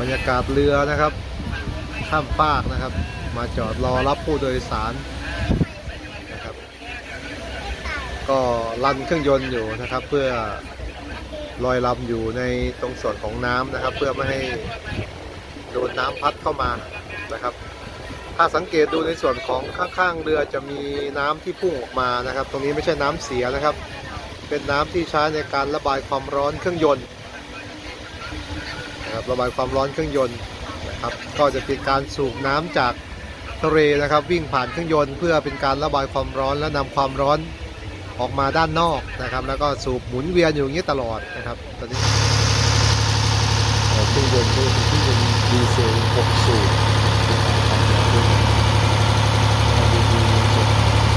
บรรยากาศเรือนะครับ ข้ามฟากนะครับ มาจอดรอรับผู้โดยสารนะครับ ก็รันเครื่องยนต์อยู่นะครับ เพื่อลอยลำอยู่ในตรงส่วนของน้ำนะครับ เพื่อไม่ให้โดนน้ำพัดเข้ามานะครับ ถ้าสังเกตดูในส่วนของข้างๆเรือจะมีน้ำที่พุ่งออกมานะครับ ตรงนี้ไม่ใช่น้ำเสียนะครับ เป็นน้ำที่ใช้ในการระบายความร้อนเครื่องยนต์ รับระบายความร้อนเครื่องยนต์นะครับก็จะเป็นการสูบน้ำจากทะเลนะครับวิ่งผ่านเครื่องยนต์ เพื่อเป็นการระบายความร้อนและนำความร้อนออกมาด้านนอกนะครับ แล้วก็สูบหมุนเวียนอยู่อย่างนี้ตลอดนะครับตอนนี้เอ่อเครื่องยนต์ก็เป็นเครื่องยนต์ดีเซล6สูบเป็นการทำงานด้วยกันแล้วก็ดูดีจบ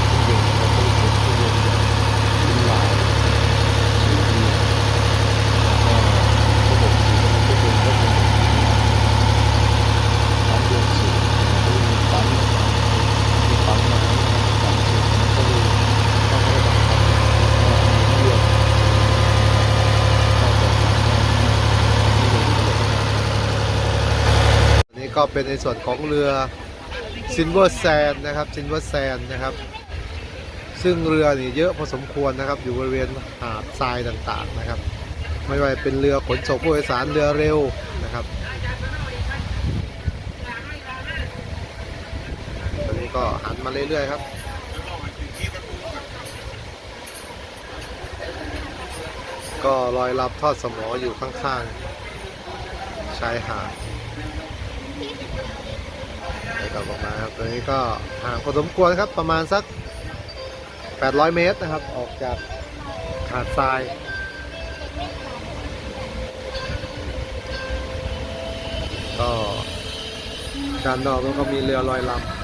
เครื่องยนต์แล้วก็เป็นเครื่องยนต์แบบเป็นลายสูบเวียนแล้วก็ระบบสูบน้ำเครื่องยนต์ก็เป็นปั๊มยนต์สูบแล้วก็มีปั๊มมีปั๊มน้ำนะครับปั๊มสูบมันก็เลยต้องระดับความร้อนแล้วก็มีเลือดก็จะสามารถที่จะอยู่ได้นานอันนี้ ก็เป็นในส่วนของเรือซินเวอร์แซนนะครับซินเวอร์แซนนะครับ ซึ่งเรือนี่เยอะพอสมควรนะครับ อยู่บริเวณหาดทรายต่างๆนะครับ ไม่ว่าเป็นเรือขนส่งผู้โดยสารเรือเร็วนะครับตอนนี้ก็หันมาเรื่อยๆครับก็ลอยลับทอดสมออยู่ข้างๆ ชายหาด นี่กลับออกมาครับตรงนี้ก็ห่างพอสมควรครับประมาณสัก 800 เมตรนะครับ ออกจากหาดทรายก็ด้านนอกก็มีเรือลอยลำ